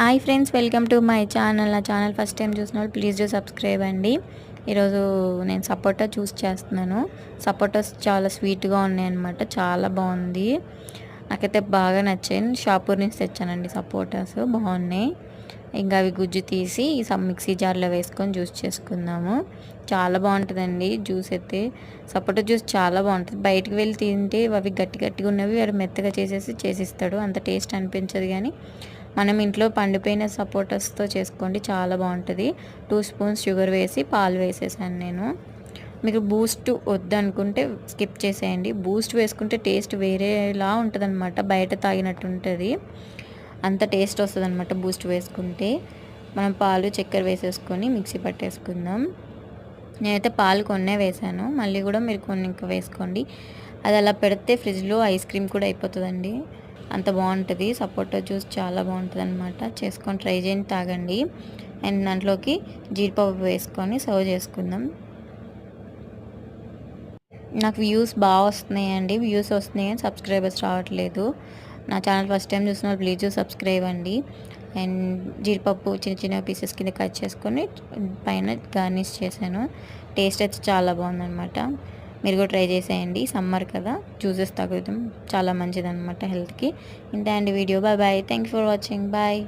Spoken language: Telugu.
Hi friends welcome to my channel. నా ఛానల్ ఫస్ట్ టైం చూసిన వాళ్ళు ప్లీజ్ డూ సబ్స్క్రైబ్ అండి. ఈరోజు నేను సపోటా చూస్ చేస్తున్నాను. సపోటాస్ చాలా స్వీట్గా ఉన్నాయన్నమాట చాలా బాగుంది. నాకైతే బాగా నచ్చాయి. షాపూర్ నుంచి తెచ్చానండి సపోటాస్ బాగున్నాయి. ఇంకా అవి గుజ్జు తీసి మిక్సీ జార్లో వేసుకొని జ్యూస్ చేసుకుందాము. చాలా బాగుంటుందండి జ్యూస్ అయితే. సపోటా జ్యూస్ చాలా బాగుంటుంది. బయటకు వెళ్ళి తింటే అవి గట్టి గట్టిగా ఉన్నవి వాడు మెత్తగా చేసేసి చేసిస్తాడు. అంత టేస్ట్ అనిపించదు కానీ మనం ఇంట్లో పండిపోయిన సపోటాస్తో చేసుకోండి చాలా బాగుంటుంది. టూ స్పూన్స్ షుగర్ వేసి పాలు వేసేసాను నేను. మీకు బూస్ట్ వద్దనుకుంటే స్కిప్ చేసేయండి. బూస్ట్ వేసుకుంటే టేస్ట్ వేరేలా ఉంటుంది అనమాట బయట తాగినట్టు ఉంటుంది. అంత టేస్ట్ వస్తుంది అనమాట బూస్ట్ వేసుకుంటే. మనం పాలు చక్కెర వేసేసుకొని మిక్సీ పట్టేసుకుందాం. నేనైతే పాలు కొన్నే వేసాను మళ్ళీ కూడా మీరు కొన్ని ఇంకా వేసుకోండి. అది అలా పెడితే ఫ్రిడ్జ్లో ఐస్ క్రీమ్ కూడా అయిపోతుందండి. అంత బాగుంటుంది. సపోటా జ్యూస్ చాలా బాగుంటుంది అనమాట చేసుకొని ట్రై చేయండి తాగండి. అండ్ దాంట్లోకి జీడిపప్పు వేసుకొని సర్వ్ చేసుకుందాం. నాకు వ్యూస్ బాగా వస్తున్నాయండి. వ్యూస్ వస్తున్నాయి సబ్స్క్రైబర్స్ రావట్లేదు. నా ఛానల్ ఫస్ట్ టైం చూసిన ప్లీజ్ సబ్స్క్రైబ్ అండి. అండ్ జీడిపప్పు చిన్న చిన్న పీసెస్ కింద కట్ చేసుకొని పైన గార్నిష్ చేశాను. టేస్ట్ అయితే చాలా బాగుందనమాట మీరు కూడా ట్రై చేసేయండి. సమ్మర్ కదా జ్యూసెస్ తాగుతాం చాలా మంచిదన్నమాట హెల్త్కి. ఇంత అండి video. Bye bye. Thank for watching. Bye.